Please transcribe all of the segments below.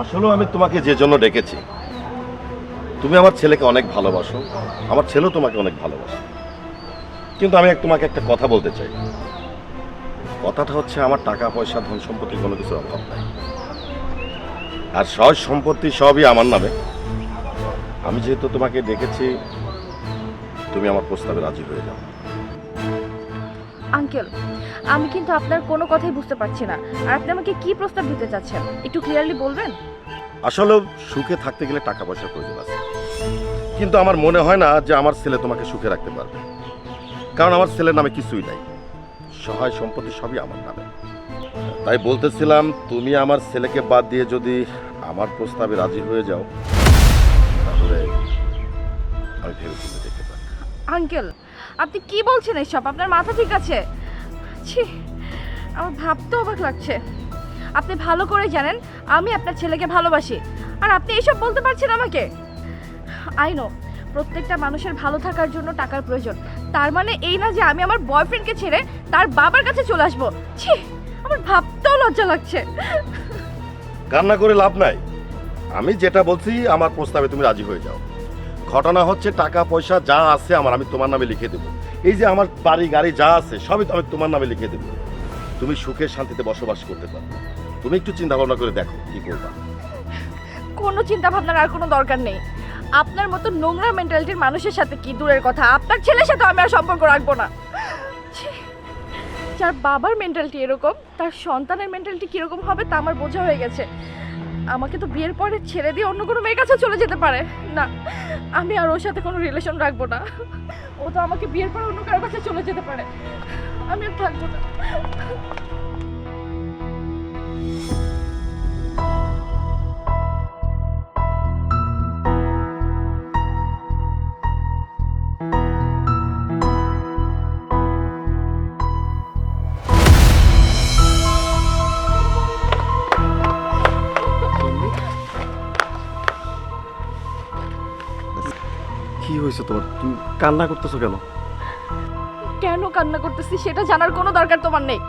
আসলেও আমি তোমাকে যে জন্য ডেকেছি, তুমি আমার ছেলেকে অনেক ভালোবাসো, আমার ছেলেও তোমাকে অনেক ভালোবাসে। কিন্তু আমি তোমাকে একটা কথা বলতে চাই। কথাটা হচ্ছে আমার টাকা, পয়সা, ধন সম্পত্তি কোনো কিছুর অভাব নাই। আর সহজ সম্পত্তি সবই আমার নামে। আমি যেহেতু তোমাকে ডেকেছি, তুমি আমার প্রস্তাবে রাজি হয়ে যাও। আঙ্কেল আমি কিন্তু আপনার কোনো কথাই বুঝতে পারছি না। আর আপনি আমাকে কি প্রস্তাব দিতে চাচ্ছেন? একটু ক্লিয়ারলি বলবেন? আসলে সুখে থাকতে গেলে টাকা পয়সার প্রয়োজন আছে। কিন্তু আমার মনে হয় না যে আমার ছেলে তোমাকে সুখে রাখতে পারবে। কারণ আমার ছেলের নামে কিছুই নাই। সহায় সম্পত্তি সবই আমার নামে। তাই বলতেছিলাম তুমি আমার ছেলেকে বাদ দিয়ে যদি আমার প্রস্তাবে রাজি হয়ে যাও তাহলে আমি ভেবে দেখতে পারি আঙ্কেল আপনি কি বলছেন এসব? আপনার মাথা ঠিক আছে? ছি, আমার ভাবতে অবাক লাগছে। আপনি ভালো করে জানেন, আমি আপনার ছেলেকে ভালোবাসি। আর আপনি এইসব বলতে পারছেন আমাকে? আই নো প্রত্যেকটা মানুষের ভালো থাকার জন্য টাকার প্রয়োজন। তার মানে এই না যে আমি আমার বয়ফ্রেন্ডকে ছেড়ে তার বাবার কাছে চলে আসব। ছি, আমার ভাবতেও লজ্জা লাগছে। কান্না করে লাভ নাই। আমি যেটা বলছি, আমার প্রস্তাবে তুমি রাজি হয়ে যাও। ঘটনা হচ্ছে, টাকা, পয়সা যা আছে আমার, আমি তোমার নামে লিখে দেবো। এই যে আমার বাড়ি, গাড়ি যা আছে, সবই তো আমি তোমার নামে লিখে দেবো। তুমি সুখে শান্তিতে বসবাস করতে পারো। তুমি একটু চিন্তা ভাবনা করে দেখো কি করবা। কোনো চিন্তা ভাবনার আর কোনো দরকার নেই। আপনার মতো নোংরা মেন্টালিটির মানুষের সাথে কি দূরের কথা? আপনার ছেলের সাথে আমি আর সম্পর্ক রাখব না। যার বাবার মেন্টালিটি এরকম, তার সন্তানের মেন্টালিটি কীরকম হবে তা আমার বোঝা হয়ে গেছে। আমাকে তো বিয়ের পরে ছেড়ে দিয়ে অন্য কোনো মেয়ের কাছে চলে যেতে পারে। না, আমি আর ওর সাথে কোনো রিলেশন রাখব না। ও তো আমাকে বিয়ের পর অন্য কারও কাছে চলে যেতে পারে। আমি আর থাকব না। কি হয়েছে তোমার? তুমি কান্না করতেছো কেন? কেন কান্না করতেছি সেটা জানার কোনো দরকার তোমার নেই।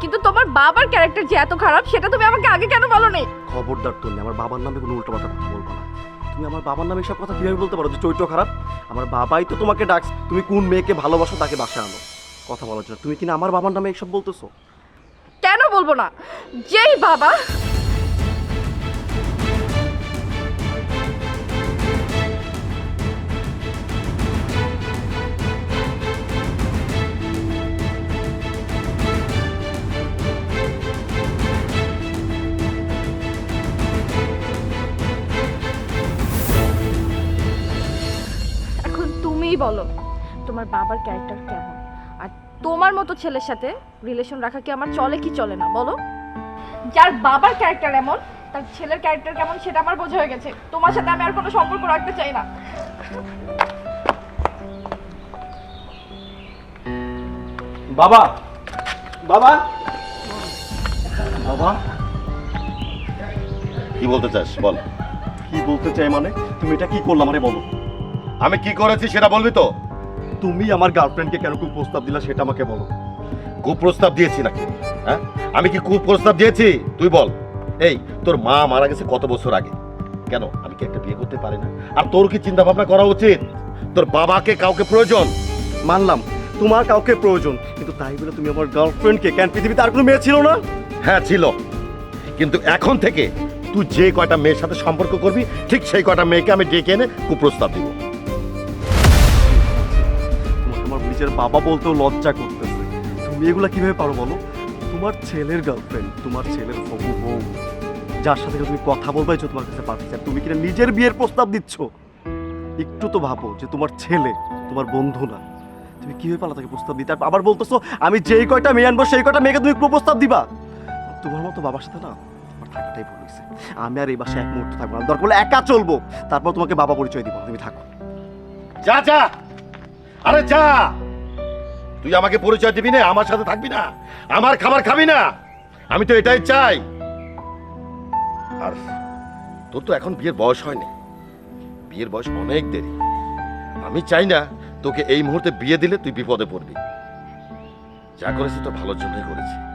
কিন্তু তোমার বাবার ক্যারেক্টার যে এত খারাপ সেটা তুমি আমাকে আগে কেন বলো নেই খবরদার তুমি আমার বাবার নামে কোনো উল্টো কথা বলব না। তুমি আমার বাবার নামে সব কথা কীভাবে বলতে পারো যে চরিত্র খারাপ? আমার বাবাই তো তোমাকে ডাক তুমি কোন মেয়েকে ভালোবাসো তাকে বাসায় আনো। কথা বলার জন্য তুমি কিনা আমার বাবার নামে এইসব বলতেছো? কেন বলব না? যেই বাবা বলো? তোমার বাবার ক্যারেক্টার কেমন? আর তোমার মতো ছেলের সাথে রিলেশন রাখা কি আমার চলে কি চলে না? বলো। যার বাবার ক্যারেক্টার এমন, তার ছেলের ক্যারেক্টার কেমন সেটা আমার বোঝা হয়ে গেছে। তোমার সাথে আমি আর কোনো সম্পর্ক রাখতে চাই না। বাবা! বাবা! বাবা! কি বলতে চাস? বল। কি বলতে চাই মানে? তুমি এটা কি করলাম আরে বলো? আমি কি করেছি সেটা বলবি তো? তুমি আমার গার্লফ্রেন্ডকে কেন খুব প্রস্তাব দিলা সেটা আমাকে বলো। কুপ্রস্তাব দিয়েছি নাকি? হ্যাঁ? আমি কি কুপ্রস্তাব দিয়েছি? তুই বল। এই তোর মা মারা গেছে কত বছর আগে? কেন? আমি কি একটা বিয়ে করতে পারি না? আর তোর কি চিন্তা ভাবনা করা উচিত? তোর বাবাকে কাউকে প্রয়োজন? মানলাম তোমার কাউকে প্রয়োজন কিন্তু তাই বলে তুমি আমার গার্লফ্রেন্ডকে কেন পৃথিবীতে আর কোনো মেয়ে ছিল না? হ্যাঁ ছিল। কিন্তু এখন থেকে তুই যে কয়টা মেয়ের সাথে সম্পর্ক করবি ঠিক সেই কয়টা মেয়েকে আমি ডেকে এনে কুপ্রস্তাব দিব। নিজের বাবা বলতেও লজ্জা করতেছে। তুমি এগুলা কীভাবে পারো বলো? তোমার ছেলের গার্লফ্রেন্ড তোমার ছেলের হবু বউ, যার সাথে তুমি কথা বলবাই যে তোমার কাছে পাঠাচ্ছে আর তুমি কিনা নিজের বিয়ের প্রস্তাব দিচ্ছ? একটু তো ভাবো যে তোমার ছেলে, তোমার বন্ধু না। তুমি কীভাবে পালা তাকে প্রস্তাব দিতে? আবার বলতেছো, আমি যেই কয়টা মেয়ে আনব, সেই কয়টা মেয়েকে তুমি প্রস্তাব দিবা? তোমার মতো বাবার সাথে না, আমার থাকাটাই ভুল হয়েছে। আমি আর এই বাসায় এক মুহূর্ত থাকব না। দরকার একা চলবো, তারপর তোমাকে বাবা পরিচয় দিব। তুমি থাকো। যা যা! আরে যা! তুই আমাকে পরিচয় দিবি না, আমার সাথে থাকবি না, আমার খাবার খাবি না। আমি তো এটাই চাই। আর তোর তো এখন বিয়ের বয়স হয়নি। বিয়ের বয়স অনেক দেরি। আমি চাই না তোকে এই মুহূর্তে বিয়ে দিলে তুই বিপদে পড়বি। যা করেছি তো ভালোর জন্যই করেছি।